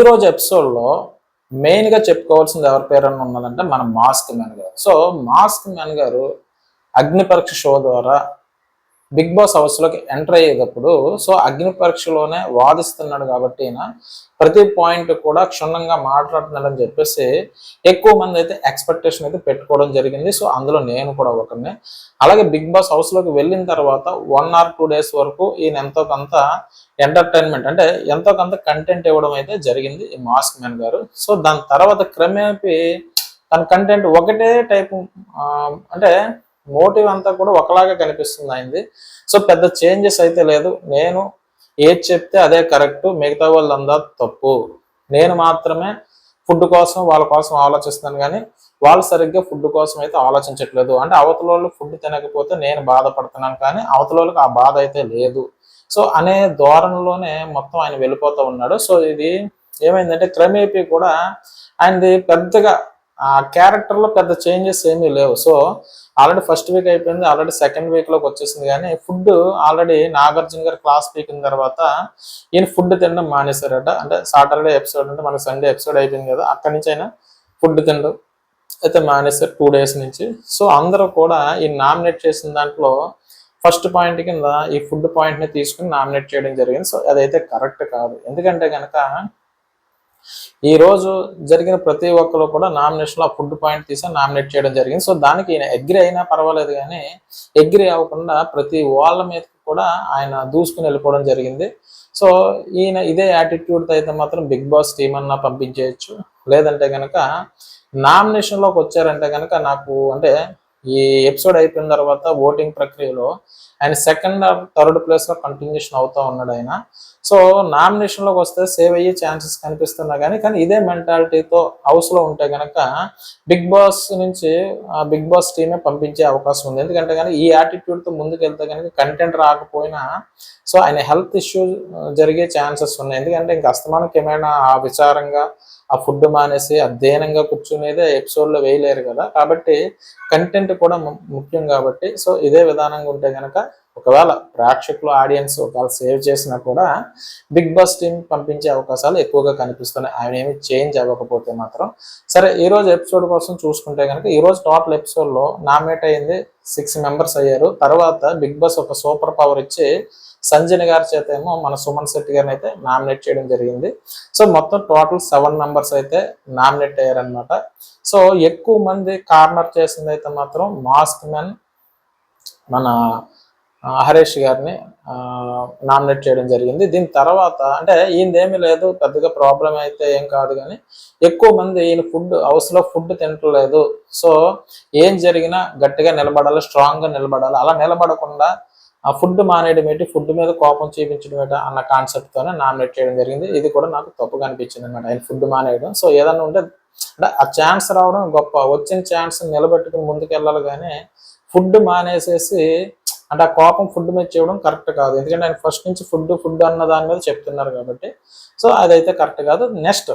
ఈరోజు ఎపిసోడ్లో మెయిన్గా చెప్పుకోవాల్సింది ఎవరి పేరన్నా ఉన్నదంటే మన మాస్క్ మ్యాన్ గారు. సో మాస్క్ మ్యాన్ గారు అగ్ని పరీక్ష షో ద్వారా బిగ్ బాస్ హౌస్లోకి ఎంటర్ అయ్యేటప్పుడు సో అగ్ని పరీక్షలోనే వాదిస్తున్నాడు కాబట్టి ఈయన ప్రతి పాయింట్ కూడా క్షుణ్ణంగా మాట్లాడుతున్నాడని చెప్పేసి ఎక్కువ మంది అయితే ఎక్స్పెక్టేషన్ అయితే పెట్టుకోవడం జరిగింది. సో అందులో నేను కూడా ఒకరిని. అలాగే బిగ్ బాస్ హౌస్లోకి వెళ్ళిన తర్వాత వన్ ఆర్ టూ డేస్ వరకు ఈయన ఎంతో కొంత ఎంటర్టైన్మెంట్ అంటే ఎంతో కొంత కంటెంట్ ఇవ్వడం అయితే జరిగింది ఈ మాస్క్ మ్యాన్ గారు. సో దాని తర్వాత క్రమేపీ తన కంటెంట్ ఒకటే టైపు అంటే మోటివ్ అంతా కూడా ఒకలాగా కనిపిస్తుంది అయింది సో పెద్ద చేంజెస్ అయితే లేదు. నేను ఏది చెప్తే అదే కరెక్ట్. మిగతా వాళ్ళందా తప్పు. నేను మాత్రమే ఫుడ్ కోసం వాళ్ళ కోసం ఆలోచిస్తున్నాను కానీ వాళ్ళు సరిగ్గా ఫుడ్ కోసం అయితే ఆలోచించట్లేదు. అంటే అవతల వాళ్ళు ఫుడ్ తినకపోతే నేను బాధపడుతున్నాను కానీ అవతల వాళ్ళకి ఆ బాధ అయితే లేదు. సో అనే ధోరణిలోనే మొత్తం ఆయన వెళ్ళిపోతూ ఉన్నాడు. సో ఇది ఏమైందంటే క్రమేపీ కూడా ఆయనది పెద్దగా ఆ క్యారెక్టర్లో పెద్ద చేంజెస్ ఏమీ లేవు. సో ఆల్రెడీ ఫస్ట్ వీక్ అయిపోయింది ఆల్రెడీ సెకండ్ వీక్లోకి వచ్చేసింది కానీ ఫుడ్ ఆల్రెడీ నాగార్జున గారు క్లాస్ పీకిన తర్వాత ఈయన ఫుడ్ తినడం మానేశారట. అంటే సాటర్డే ఎపిసోడ్ అంటే మనకి సండే ఎపిసోడ్ అయిపోయింది కదా అక్కడి నుంచి అయినా ఫుడ్ తినడం అయితే మానేశారు టూ డేస్ నుంచి. సో అందరూ కూడా ఈ నామినేట్ చేసిన దాంట్లో ఫస్ట్ పాయింట్ కింద ఈ ఫుడ్ పాయింట్ని తీసుకుని నామినేట్ చేయడం జరిగింది. సో అదైతే కరెక్ట్ కాదు. ఎందుకంటే కనుక ఈ రోజు జరిగిన ప్రతి ఒక్కరు కూడా నామినేషన్లో ఆ ఫుడ్ పాయింట్ తీసి నామినేట్ చేయడం జరిగింది. సో దానికి ఈయన అగ్రి అయినా పర్వాలేదు కానీ అగ్రి అవ్వకుండా ప్రతి వాళ్ళ మీద కూడా ఆయన దూసుకుని వెళ్ళిపోవడం జరిగింది. సో ఈయన ఇదే యాటిట్యూడ్తో అయితే మాత్రం బిగ్ బాస్ టీం అన్నా పంపించేయచ్చు. లేదంటే కనుక నామినేషన్లోకి వచ్చారంటే కనుక నాకు అంటే ఈ ఎపిసోడ్ అయిపోయిన తర్వాత ఓటింగ్ ప్రక్రియలో ఆయన సెకండ్ ఆర్ థర్డ్ ప్లేస్లో కంటిన్యూషన్ అవుతా ఉన్నాడు ఆయన. సో నామినేషన్లోకి వస్తే సేవ్ అయ్యే ఛాన్సెస్ కనిపిస్తున్నా కానీ కానీ ఇదే మెంటాలిటీతో హౌస్లో ఉంటే గనక బిగ్ బాస్ నుంచి బిగ్ బాస్ టీమే పంపించే అవకాశం ఉంది. ఎందుకంటే కానీ ఈ యాటిట్యూడ్తో తో ముందుకు వెళ్తే కనుక కంటెంట్ రాకపోయినా సో ఆయన హెల్త్ ఇష్యూ జరిగే ఛాన్సెస్ ఉన్నాయి. ఎందుకంటే ఇంకా అస్తమానికి ఏమైనా ఆ విచారంగా ఆ ఫుడ్ మానేసి అధ్యయనంగా కూర్చునేదే ఎపిసోడ్లో వేయలేరు కదా. కాబట్టి కంటెంట్ కూడా ముఖ్యం కాబట్టి సో ఇదే విధానంగా ఉంటే గనక ఒకవేళ ప్రేక్షకులు ఆడియన్స్ ఒకవేళ సేవ్ చేసినా కూడా బిగ్ బాస్ టీం పంపించే అవకాశాలు ఎక్కువగా కనిపిస్తున్నాయి. ఆయన ఏమి చేంజ్ అవ్వకపోతే మాత్రం. సరే ఈ రోజు ఎపిసోడ్ కోసం చూసుకుంటే కనుక ఈ రోజు టోటల్ ఎపిసోడ్లో నామినేట్ అయింది సిక్స్ మెంబర్స్ అయ్యారు. తర్వాత బిగ్ బాస్ ఒక సూపర్ పవర్ ఇచ్చి సంజన గారి చేత ఏమో మన సుమన్ శెట్టి గారిని అయితే నామినేట్ చేయడం జరిగింది. సో మొత్తం టోటల్ సెవెన్ మెంబర్స్ అయితే నామినేట్ అయ్యారనమాట సో ఎక్కువ మంది కార్నర్ చేసింది అయితే మాత్రం మాస్క్ మెన్ మన హరీష్ గారిని నామినేట్ చేయడం జరిగింది. దీని తర్వాత అంటే ఈయనదేమీ లేదు పెద్దగా ప్రాబ్లం అయితే ఏం కాదు కానీ ఎక్కువ మంది ఈయన ఫుడ్ హౌస్లో ఫుడ్ తింటలేదు సో ఏం జరిగినా గట్టిగా నిలబడాలి స్ట్రాంగ్గా నిలబడాలి. అలా నిలబడకుండా ఆ ఫుడ్ మానేయడం ఏంటి ఫుడ్ మీద కోపం చూపించడం ఏంటి అన్న కాన్సెప్ట్ తోనే నామినేట్ చేయడం జరిగింది. ఇది కూడా నాకు తప్పుగా అనిపించింది అనమాట ఆయన ఫుడ్ మానేయడం. సో ఏదన్నా ఉంటే అంటే ఆ ఛాన్స్ రావడం గొప్ప. వచ్చిన ఛాన్స్ నిలబెట్టుకుని ముందుకు వెళ్ళాలి కానీ ఫుడ్ మానేసేసి అంటే ఆ కోపం ఫుడ్ మీద చేయడం కరెక్ట్ కాదు. ఎందుకంటే ఆయన ఫస్ట్ నుంచి ఫుడ్ ఫుడ్ అన్న దాని మీద చెప్తున్నారు కాబట్టి. సో అదైతే కరెక్ట్ కాదు. నెక్స్ట్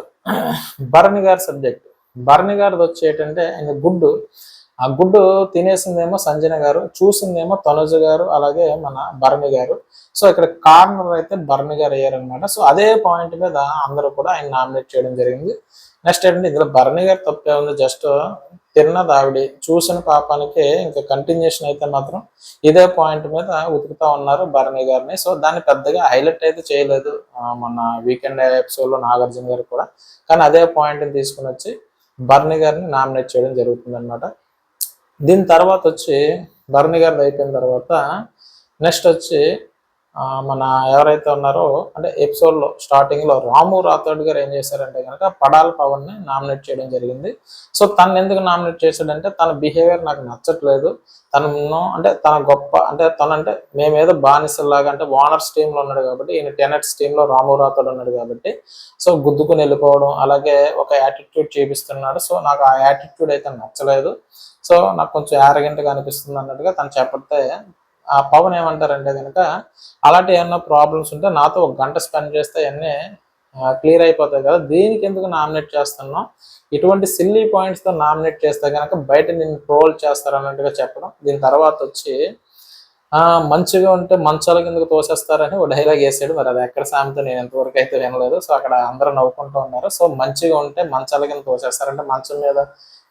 భరణి గారి సబ్జెక్ట్ భరణి గారిది వచ్చి ఏంటంటే ఆయన గుడ్డు. ఆ గుడ్డు తినేసిందేమో సంజన గారు చూసిందేమో తనుజ గారు అలాగే మన భరణి గారు. సో ఇక్కడ కార్నర్ అయితే భరణి గారు అయ్యారనమాట సో అదే పాయింట్ మీద అందరూ కూడా ఆయన నామినేట్ చేయడం జరిగింది. నెక్స్ట్ ఏంటంటే ఇందులో భరణి గారు తప్పే ఉంది జస్ట్ తిన్నది ఆవిడ. చూసిన పాపానికి ఇంకా కంటిన్యూషన్ అయితే మాత్రం ఇదే పాయింట్ మీద ఉతుకుతా ఉన్నారు భరణి గారిని. సో దాన్ని పెద్దగా హైలైట్ అయితే చేయలేదు మొన్న వీకెండ్ ఎపిసోడ్లో నాగార్జున గారు కూడా. కానీ అదే పాయింట్ని తీసుకుని వచ్చి భరణి గారిని నామినేట్ చేయడం జరుగుతుంది అనమాట దీని తర్వాత వచ్చి భరణి గారిది అయిపోయిన తర్వాత నెక్స్ట్ వచ్చి మన ఎవరైతే ఉన్నారో అంటే ఎపిసోడ్లో లో స్టార్టింగ్లో రాము రాథోడ్ గారు ఏం చేశారంటే కనుక పడాల పవన్ని నామినేట్ చేయడం జరిగింది. సో తను ఎందుకు నామినేట్ చేశాడంటే తన బిహేవియర్ నాకు నచ్చట్లేదు. తను అంటే తన గొప్ప అంటే తనంటే మేమేదో బానిసలాగా అంటే ఓనర్స్ టీమ్లో ఉన్నాడు కాబట్టి ఈయన టెనెట్స్ టీమ్లో రాము రాథోడ్ ఉన్నాడు కాబట్టి సో గుద్దుకుని వెళ్ళిపోవడం అలాగే ఒక యాటిట్యూడ్ చూపిస్తున్నాడు. సో నాకు ఆ యాటిట్యూడ్ అయితే నచ్చలేదు. సో నాకు కొంచెం యారగెంట్గా అనిపిస్తుంది అన్నట్టుగా తను చెప్పితే ఆ పవన్ ఏమంటారంటే కనుక అలాంటి ఏమన్నా ప్రాబ్లమ్స్ ఉంటే నాతో ఒక గంట స్పెండ్ చేస్తే అన్నీ క్లియర్ అయిపోతాయి కదా. దీనికి ఎందుకు నామినేట్ చేస్తున్నాం? ఇటువంటి సిల్లీ పాయింట్స్తో నామినేట్ చేస్తే కనుక బయట నేను ట్రోల్ చేస్తారు అన్నట్టుగా చెప్పడం. దీని తర్వాత వచ్చి మంచిగా ఉంటే మంచాల కిందకు తోసేస్తారని ఒక డైలాగ్ వేసాడు. మరి అది ఎక్కడ సామెత? నేను ఎంతవరకు అయితే వినలేదు. సో అక్కడ అందరూ నవ్వుకుంటూ ఉన్నారు. సో మంచిగా ఉంటే మంచాల కింద తోసేస్తారంటే మంచం మీద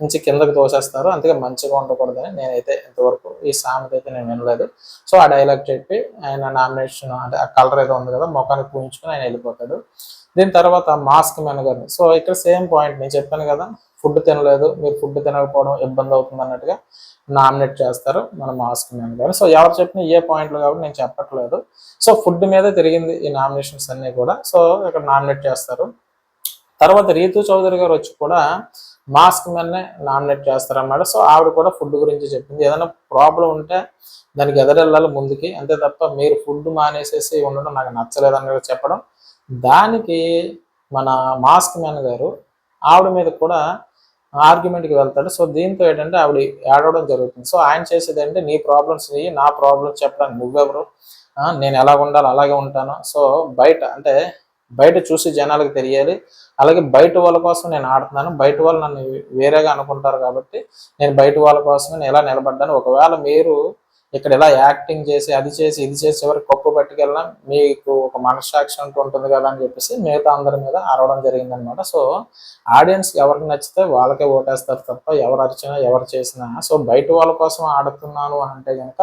నుంచి కిందకు తోసేస్తారు. అందుకే మంచిగా ఉండకూడదని నేనైతే ఇంతవరకు ఈ సామెత అయితే నేను వినలేదు. సో ఆ డైలాగ్ చెప్పి ఆయన నామినేషన్ అంటే ఆ కలర్ ఏదో ఉంది కదా ముఖానికి పూయించుకుని ఆయన వెళ్ళిపోతాడు. దీని తర్వాత మాస్క్ మెన్ గారిని. సో ఇక్కడ సేమ్ పాయింట్ నేను చెప్పాను కదా ఫుడ్ తినలేదు. మీరు ఫుడ్ తినకపోవడం ఇబ్బంది అవుతుంది అన్నట్టుగా. నామినేట్ చేస్తారు మన మాస్క్ మ్యాన్ గారు సో ఎవరు చెప్పిన ఏ పాయింట్లు కాబట్టి నేను చెప్పట్లేదు. సో ఫుడ్ మీద తిరిగింది ఈ నామినేషన్స్ అన్ని కూడా. సో ఇక్కడ నామినేట్ చేస్తారు. తర్వాత రీతు చౌదరి గారు వచ్చి కూడా మాస్క్ మీదనే నామినేట్ చేస్తారన్నమాట. సో ఆవిడ కూడా ఫుడ్ గురించి చెప్పింది. ఏదైనా ప్రాబ్లం ఉంటే దానికి ఎదరెళ్ళాలి ముందుకి. అంతే తప్ప మీరు ఫుడ్ మానేసేసి ఉండడం నాకు నచ్చలేదు అన్నది చెప్పడం. దానికి మన మాస్క్ మ్యాన్ గారు ఆవిడ మీద కూడా ఆర్గ్యుమెంట్కి వెళ్తాడు. సో దీంతో ఏంటంటే ఆవిడ ఏడవడం జరుగుతుంది. సో ఆయన చేసేది అంటే నీ ప్రాబ్లమ్స్ నా ప్రాబ్లమ్స్ చెప్పడానికి నువ్వెవరు? నేను ఎలా ఉండాలి అలాగే ఉంటాను. సో బయట అంటే బయట చూసి జనాలకు తెలియాలి. అలాగే బయట వాళ్ళ కోసం నేను ఆడుతున్నాను. బయట వాళ్ళు నన్ను వేరేగా అనుకుంటారు కాబట్టి నేను బయట వాళ్ళ కోసం నేను ఎలా నిలబడ్డాను? ఒకవేళ మీరు ఇక్కడ ఇలా యాక్టింగ్ చేసి అది చేసి ఇది చేసి ఎవరికి కప్పు పట్టుకెళ్ళినా మీకు ఒక మనస్సాక్షి అంటూ ఉంటుంది కదా అని చెప్పేసి మిగతా అందరి మీద అరవడం జరిగింది అనమాట సో ఆడియన్స్ ఎవరికి నచ్చితే వాళ్ళకే ఓటేస్తారు తప్ప ఎవరు అరిచినా ఎవరు చేసినా. సో బయట వాళ్ళ కోసం ఆడుతున్నాను అని అంటే కనుక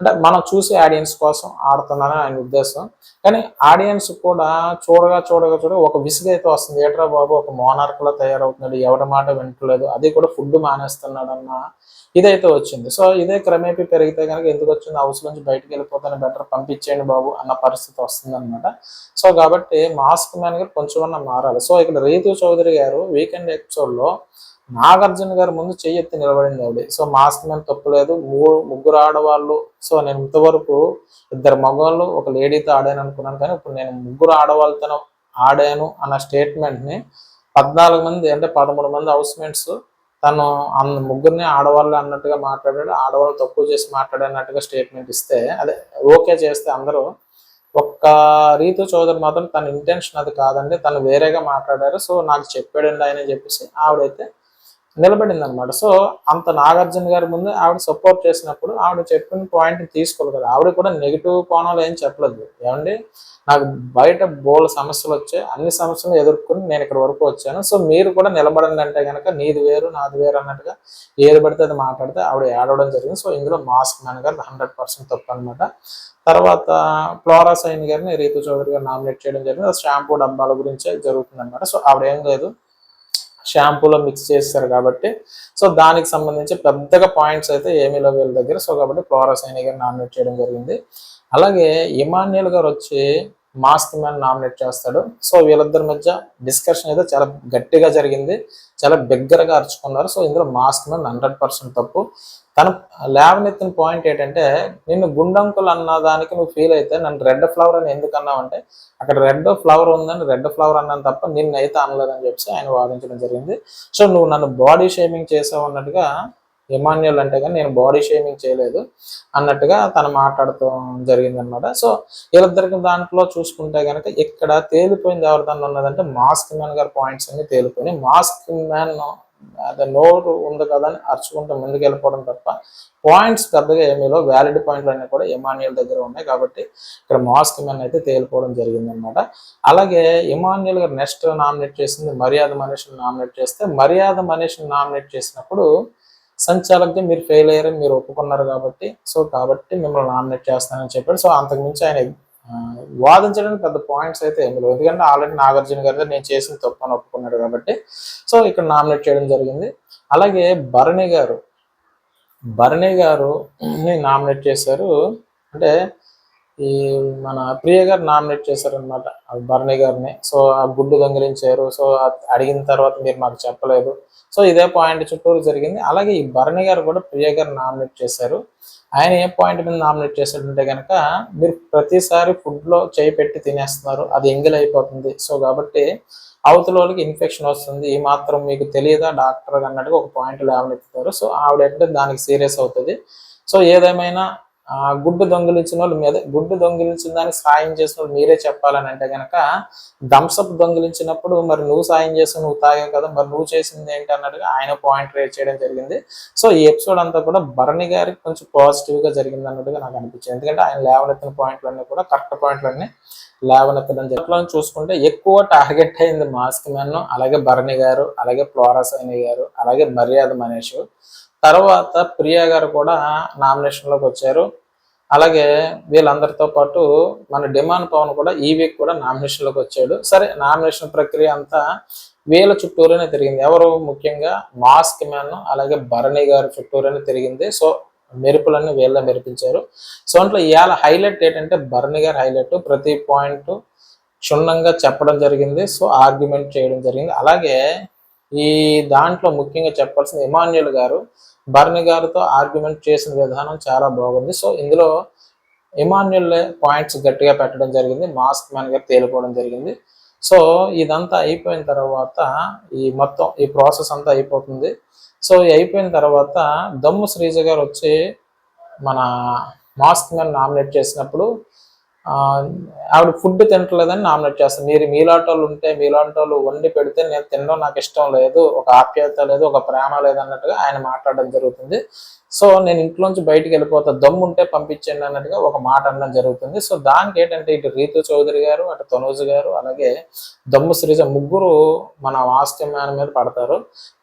అంటే మనం చూసి ఆడియన్స్ కోసం ఆడుతున్నానని ఆయన ఉద్దేశం. కానీ ఆడియన్స్ కూడా చూడగా చూడగా చూడగా ఒక విసుగైతే వస్తుంది. ఏట్రా బాబు ఒక మోనార్క్లో తయారవుతున్నాడు. ఎవరి మాట వింటలేదు. అది కూడా ఫుడ్ మానేస్తున్నాడు అన్న ఇదైతే వచ్చింది. సో ఇదే క్రమేపీ పెరిగితే కనుక ఎందుకు వచ్చింది? హౌస్ నుంచి బయటకు వెళ్ళిపోతాను బెటర్ పంపించేయండి బాబు అన్న పరిస్థితి వస్తుందన్నమాట. సో కాబట్టి మాస్క్ మ్యాన్ గారు కొంచెమన్నా మారాలి. సో ఇక్కడ రీతు చౌదరి గారు వీకెండ్ ఎపిసోడ్లో నాగార్జున గారు ముందు చెయ్యెత్తి నిలబడింది ఆవిడ. సో మాస్క్ మీద తప్పులేదు మూడు ముగ్గురు ఆడవాళ్ళు. సో నేను ఇంతవరకు ఇద్దరు మగవాళ్ళు ఒక లేడీతో ఆడాను అనుకున్నాను. కానీ ఇప్పుడు నేను ముగ్గురు ఆడవాళ్ళతో ఆడాను అన్న స్టేట్మెంట్ని పద్నాలుగు మంది అంటే పదమూడు మంది హౌస్ మేట్స్ తను అన్న ముగ్గురిని ఆడవాళ్ళు అన్నట్టుగా మాట్లాడాడు. ఆడవాళ్ళు తక్కువ చేసి మాట్లాడన్నట్టుగా స్టేట్మెంట్ ఇస్తే అదే ఓకే చేస్తే అందరూ ఒక్క రీతు చౌదరి మాత్రం తన ఇంటెన్షన్ అది కాదండి. తను వేరేగా మాట్లాడారు. సో నాకు చెప్పాడండి ఆయన చెప్పేసి ఆవిడైతే నిలబడింది అనమాట సో అంత నాగార్జున గారి ముందు ఆవిడ సపోర్ట్ చేసినప్పుడు ఆవిడ చెప్పిన పాయింట్ తీసుకోలేదు కదా. ఆవిడ కూడా నెగిటివ్ కోణాలు ఏం చెప్పలేదు. ఏమండి? నాకు బయట బోల్ సమస్యలు వచ్చాయి. అన్ని సమస్యలు ఎదుర్కొని నేను ఇక్కడ వరకు వచ్చాను. సో మీరు కూడా నిలబడండి అంటే కనుక నీది వేరు నాది వేరు అన్నట్టుగా ఏది పడితే అది మాట్లాడితే ఆవిడ ఏడవడం జరిగింది. సో ఇందులో మాస్క్ మ్యాన్ గారు హండ్రెడ్ పర్సెంట్ తప్పు అనమాట తర్వాత ఫ్లోరా సైన్ గారిని రీతు చౌదరి గారు నామినేట్ చేయడం జరిగింది. షాంపూ డబ్బాల గురించే జరుగుతుంది అనమాట సో ఆవిడ ఏం లేదు. షాంపూలో మిక్స్ చేస్తారు కాబట్టి సో దానికి సంబంధించి పెద్దగా పాయింట్స్ అయితే ఏమీ లేవు వీళ్ళ దగ్గర. సో కాబట్టి ఫ్లోరా సైని గారు నామినేట్ చేయడం జరిగింది. అలాగే ఇమాన్యుల్ గారు వచ్చి మాస్క్ మ్యాన్ నామినేట్ చేస్తాడు. సో వీళ్ళిద్దరి మధ్య డిస్కషన్ అయితే చాలా గట్టిగా జరిగింది. చాలా బిగ్గరగా అరుచుకున్నారు. సో ఇందులో మాస్క్ మ్యాన్ హండ్రెడ్ పర్సెంట్ తప్పు. తను లేవనెత్తిన పాయింట్ ఏంటంటే నిన్ను గుండంకులు అన్న దానికి నువ్వు ఫీల్ అయితే నన్ను రెడ్ ఫ్లవర్ అని ఎందుకు అన్నావు అంటే అక్కడ రెడ్ ఫ్లవర్ ఉందని రెడ్ ఫ్లవర్ అన్నాను తప్ప నిన్ను అయితే అనలేదని చెప్పి ఆయన వాదించడం జరిగింది. సో నువ్వు నన్ను బాడీ షేమింగ్ చేసావు అన్నట్టుగా ఇమాన్యుల్ అంటే కానీ నేను బాడీ షేమింగ్ చేయలేదు అన్నట్టుగా తను మాట్లాడుతూ జరిగింది అనమాట సో వీళ్ళిద్దరికి దాంట్లో చూసుకుంటే కనుక ఇక్కడ తేలిపోయింది ఎవరిదాన్ని ఉన్నదంటే మాస్క్ మ్యాన్ గారి పాయింట్స్ అన్ని తేలిపోయినాయి. మాస్క్ మ్యాన్ అదే నోరు ఉంది కదా అని అరుచుకుంటూ ముందుకు వెళ్ళిపోవడం తప్ప పాయింట్స్ పెద్దగా ఏమీలో వ్యాలిడ్ పాయింట్లు అన్నీ కూడా ఇమాన్యుల్ దగ్గర ఉన్నాయి కాబట్టి ఇక్కడ మాస్క్ మ్యాన్ అయితే తేలిపోవడం జరిగింది అనమాట అలాగే ఇమాన్యుల్ గారు నెక్స్ట్ నామినేట్ చేసింది మర్యాద మనిషిని నామినేట్ చేస్తే మర్యాద మనిషిని నామినేట్ చేసినప్పుడు సంచాలకుగా మీరు ఫెయిల్ అయ్యారని మీరు ఒప్పుకున్నారు కాబట్టి సో కాబట్టి మిమ్మల్ని నామినేట్ చేస్తానని చెప్పాడు. సో అంతకుమించి ఆయన వాదించడానికి పెద్ద పాయింట్స్ అయితే ఏమి లేవు. ఎందుకంటే ఆల్రెడీ నాగార్జున గారితో నేను చేసిన తప్పు అని ఒప్పుకున్నాడు కాబట్టి సో ఇక్కడ నామినేట్ చేయడం జరిగింది. అలాగే భరణి గారు భరణి గారు నామినేట్ చేశారు. అంటే ఈ మన ప్రియ గారు నామినేట్ చేశారనమాట భరణి గారిని. సో ఆ గుడ్డు దొంగిలించారు సో అది అడిగిన తర్వాత మీరు మాకు చెప్పలేదు. సో ఇదే పాయింట్ చుట్టూరు జరిగింది. అలాగే ఈ భరణి గారు కూడా ప్రియ గారు నామినేట్ చేశారు. ఆయన ఏ పాయింట్ మీద నామినేట్ చేశాడంటే కనుక మీరు ప్రతిసారి ఫుడ్లో చేయి పెట్టి తినేస్తున్నారు. అది ఎంగిల్ అయిపోతుంది. సో కాబట్టి అవతల వాళ్ళకి ఇన్ఫెక్షన్ వస్తుంది. ఈ మాత్రం మీకు తెలియదా? డాక్టర్ అన్నట్టుగా ఒక పాయింట్ లేవనెత్తుతారు. సో ఆవిడ అంటే దానికి సీరియస్ అవుతుంది. సో ఏదేమైనా గుడ్డు దొంగిలించిన వాళ్ళు మీద గుడ్డు దొంగిలించిన దానికి సాయం చేసిన వాళ్ళు మీరే చెప్పాలని అంటే గనక థమ్స్అప్ దొంగిలించినప్పుడు మరి నువ్వు సాయం చేసి నువ్వు తాగావు కదా మరి నువ్వు చేసింది ఏంటి అన్నట్టుగా ఆయన పాయింట్ రేట్ చేయడం జరిగింది. సో ఈ ఎపిసోడ్ అంతా కూడా భరణి గారికి కొంచెం పాజిటివ్గా జరిగింది అన్నట్టుగా నాకు అనిపించింది. ఎందుకంటే ఆయన లేవనెత్తిన పాయింట్లన్నీ కూడా కరెక్ట్ పాయింట్లన్నీ లేవనెత్తడం జరిగింది. చూసుకుంటే ఎక్కువ టార్గెట్ అయింది మాస్క్ మ్యాన్ అలాగే భరణి గారు అలాగే ఫ్లోరా సైని గారు అలాగే మర్యాద మనీష్. తర్వాత ప్రియా గారు కూడా నామినేషన్లోకి వచ్చారు. అలాగే వీళ్ళందరితో పాటు మన డిమాండ్ పవన్ కూడా ఈ వీక్ కూడా నామినేషన్లోకి వచ్చాడు. సరే నామినేషన్ ప్రక్రియ అంతా వీళ్ళ చుట్టూరునే తిరిగింది. ఎవరు ముఖ్యంగా మాస్క్ మ్యాన్ అలాగే భరణి గారి చుట్టూరునే తిరిగింది. సో మెరుపులన్నీ వీళ్ళ మెరిపించారు. సో అంట్లో ఇవాళ హైలైట్ ఏంటంటే భరణి గారి హైలైట్ ప్రతి పాయింట్ క్షుణ్ణంగా చెప్పడం జరిగింది. సో ఆర్గ్యుమెంట్ చేయడం జరిగింది. అలాగే ఈ దాంట్లో ముఖ్యంగా చెప్పాల్సింది ఇమాన్యుల్ గారు. భరణి గారితో ఆర్గ్యుమెంట్ చేసిన విధానం చాలా బాగుంది. సో ఇందులో ఇమాన్యుల్ పాయింట్స్ గట్టిగా పెట్టడం జరిగింది. మాస్క్ మ్యాన్ గారు తేలిపోవడం జరిగింది. సో ఇదంతా అయిపోయిన తర్వాత ఈ మొత్తం ఈ ప్రాసెస్ అంతా అయిపోతుంది. సో అయిపోయిన తర్వాత దమ్ము శ్రీజ గారు వచ్చి మన మాస్క్ మ్యాన్ నామినేట్ చేసినప్పుడు ఆవిడ ఫుడ్ తినట్లేదని నామినేట్ చేస్తాను. మీరు మీలాంటి వాళ్ళు ఉంటే మీలాంటి వాళ్ళు వండి పెడితే నేను తినడం నాకు ఇష్టం లేదు ఒక ఆప్యాయత లేదు ఒక ప్రేమ లేదు అన్నట్టుగా ఆయన మాట్లాడడం జరుగుతుంది. సో నేను ఇంట్లోంచి బయటికి వెళ్ళిపోతా దమ్ము ఉంటే పంపించండి అన్నట్టుగా ఒక మాట అనడం జరుగుతుంది. సో దానికి ఏంటంటే ఇటు రీతు చౌదరి గారు అటు తనోజ్ గారు అలాగే దమ్ము శ్రీజ ముగ్గురు మన వాస్క మీద పడతారు.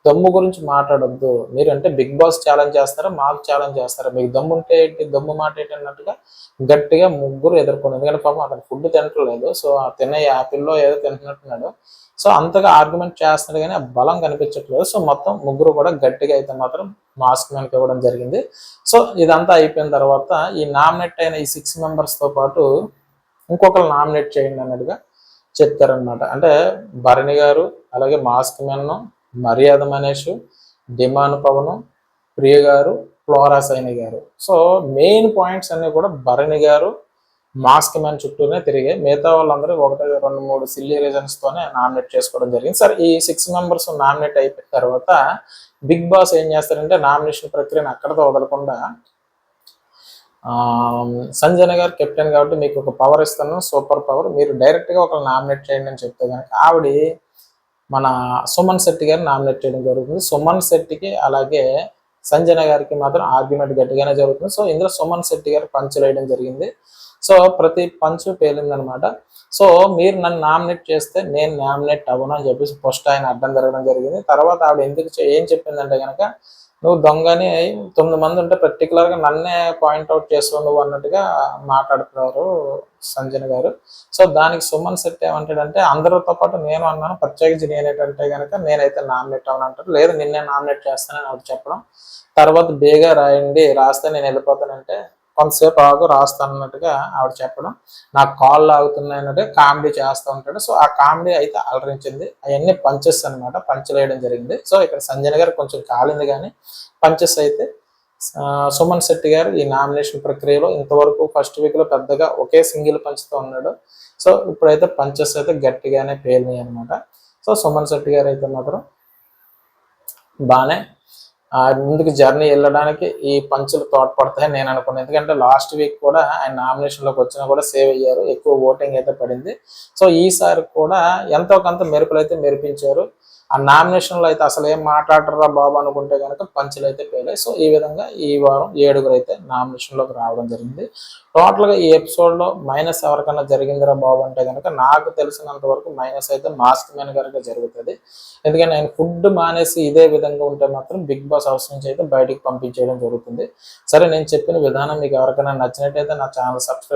దమ్ము గురించి మాట్లాడొద్దు. మీరు అంటే బిగ్ బాస్ ఛాలెంజ్ చేస్తారా మాకు ఛాలెంజ్ చేస్తారా? మీకు దమ్ము ఉంటే ఏంటి దమ్ము మాట ఏంటి అన్నట్టుగా గట్టిగా ముగ్గురు ఎదుర్కొన్నారు. ఎందుకంటే పాపం అతను ఫుడ్ తినట్లేదు. సో ఆ తినే యాపిల్లో ఏదో తింటున్నట్టున్నాడు. సో అంతగా ఆర్గ్యుమెంట్ చేస్తున్నాడు కానీ ఆ బలం కనిపించట్లేదు. సో మొత్తం ముగ్గురు కూడా గట్టిగా అయితే మాత్రం మాస్క్ మ్యాన్కి ఇవ్వడం జరిగింది. సో ఇదంతా అయిపోయిన తర్వాత ఈ నామినేట్ అయిన ఈ సిక్స్ మెంబర్స్తో పాటు ఇంకొకరు నామినేట్ చేయండి అన్నట్టుగా చెప్తారనమాట అంటే భరణి గారు అలాగే మాస్క్ మెన్ను మర్యాద మనీష్ డిమాన్ పవన్ ప్రియ గారు ఫ్లోరా సైని గారు. సో మెయిన్ పాయింట్స్ అన్నీ కూడా భరణి గారు మాస్క్ మ్యాన్ చుట్టూనే తిరిగాయి మిగతా వాళ్ళందరూ ఒకటి రెండు మూడు సిల్లీ రీజన్స్ తోనే నామినేట్ చేసుకోవడం జరిగింది. సార్ ఈ సిక్స్ మెంబర్స్ నామినేట్ అయిపోయిన తర్వాత బిగ్ బాస్ ఏం చేస్తారంటే నామినేషన్ ప్రక్రియను అక్కడతో వదలకుండా సంజన గారు కెప్టెన్ కాబట్టి మీకు ఒక పవర్ ఇస్తాను సూపర్ పవర్. మీరు డైరెక్ట్గా ఒకరు నామినేట్ చేయండి అని చెప్తే కనుక ఆవిడ మన సుమన్ శెట్టి గారిని నామినేట్ చేయడం జరుగుతుంది. సుమన్ శెట్టికి అలాగే సంజన గారికి మాత్రం ఆర్గ్యుమెంట్ గట్టిగానే జరుగుతుంది. సో ఇందులో సుమన్ శెట్టి గారు పంచ్ వేయడం జరిగింది. సో ప్రతి పంచు పేలిందనమాట. సో మీరు నన్ను నామినేట్ చేస్తే నేను నామినేట్ అవ్వను అని చెప్పేసి ఫస్ట్ ఆయన అడ్డం జరగడం జరిగింది. తర్వాత ఆవిడ ఎందుకు ఏం చెప్పిందంటే కనుక నువ్వు దొంగని తొమ్మిది మంది ఉంటే పర్టికులర్గా గా నన్నే పాయింట్అవుట్ చేస్తావు నువ్వు అన్నట్టుగా మాట్లాడుతున్నారు సంజన గారు. సో దానికి సుమన్ శెట్టి ఏమంటాడంటే అందరితో పాటు నేను అన్నాను ప్రత్యేకించి నేనేటంటే కనుక నేనైతే నామినేట్ అవ్వను అంటారు. లేదు నిన్నే నామినేట్ చేస్తానని ఆవిడ చెప్పడం. తర్వాత బేగా రాయండి రాస్తే నేను వెళ్ళిపోతానంటే కొంతసేపు ఆగు రాస్తాను అన్నట్టుగా ఆవిడ చెప్పడం. నాకు కాల్ ఆగుతున్నాయి అన్నట్టుగా కామెడీ చేస్తూ ఉంటాడు. సో ఆ కామెడీ అయితే అలరించింది. అవన్నీ పంచెస్ అనమాట పంచలు వేయడం జరిగింది. సో ఇక్కడ సంజయ్ గారు కొంచెం కాలింది కానీ పంచెస్ అయితే సుమన్ శెట్టి గారు ఈ నామినేషన్ ప్రక్రియలో ఇంతవరకు ఫస్ట్ వీక్లో పెద్దగా ఒకే సింగిల్ పంచుతో ఉన్నాడు. సో ఇప్పుడైతే పంచెస్ అయితే గట్టిగానే పేలినాయి అనమాట సో సుమన్ శెట్టి గారు అయితే మాత్రం బాగానే ముందుకు జర్నీ వెళ్ళడానికి ఈ పంచులు తోడ్పడతాయని నేను అనుకున్నాను. ఎందుకంటే లాస్ట్ వీక్ కూడా ఆయన నామినేషన్లోకి వచ్చినా కూడా సేవ్ అయ్యారు. ఎక్కువ ఓటింగ్ అయితే పడింది. సో ఈసారి కూడా ఎంతో కొంత మెరుపులు అయితే మెరిపించారు. ఆ నామినేషన్లో అయితే అసలు ఏం మాట్లాడరా బాబు అనుకుంటే కనుక పంచులు అయితే పేలాయి. సో ఈ విధంగా ఈ వారం ఏడుగురు అయితే నామినేషన్లోకి రావడం జరిగింది. టోటల్గా ఈ ఎపిసోడ్లో మైనస్ ఎవరికైనా జరిగిందిరా బాబు అంటే కనుక నాకు తెలిసినంత వరకు మైనస్ అయితే మాస్క్ మెన్ గారికి జరుగుతుంది. ఎందుకంటే ఆయన ఫుడ్ మానేసి ఇదే విధంగా ఉంటే మాత్రం బిగ్ బాస్ హౌస్ నుంచి అయితే బయటికి పంపించేయడం జరుగుతుంది. సరే నేను చెప్పిన విధానం మీకు ఎవరికైనా నచ్చినట్టయితే నా ఛానల్ సబ్స్క్రైబ్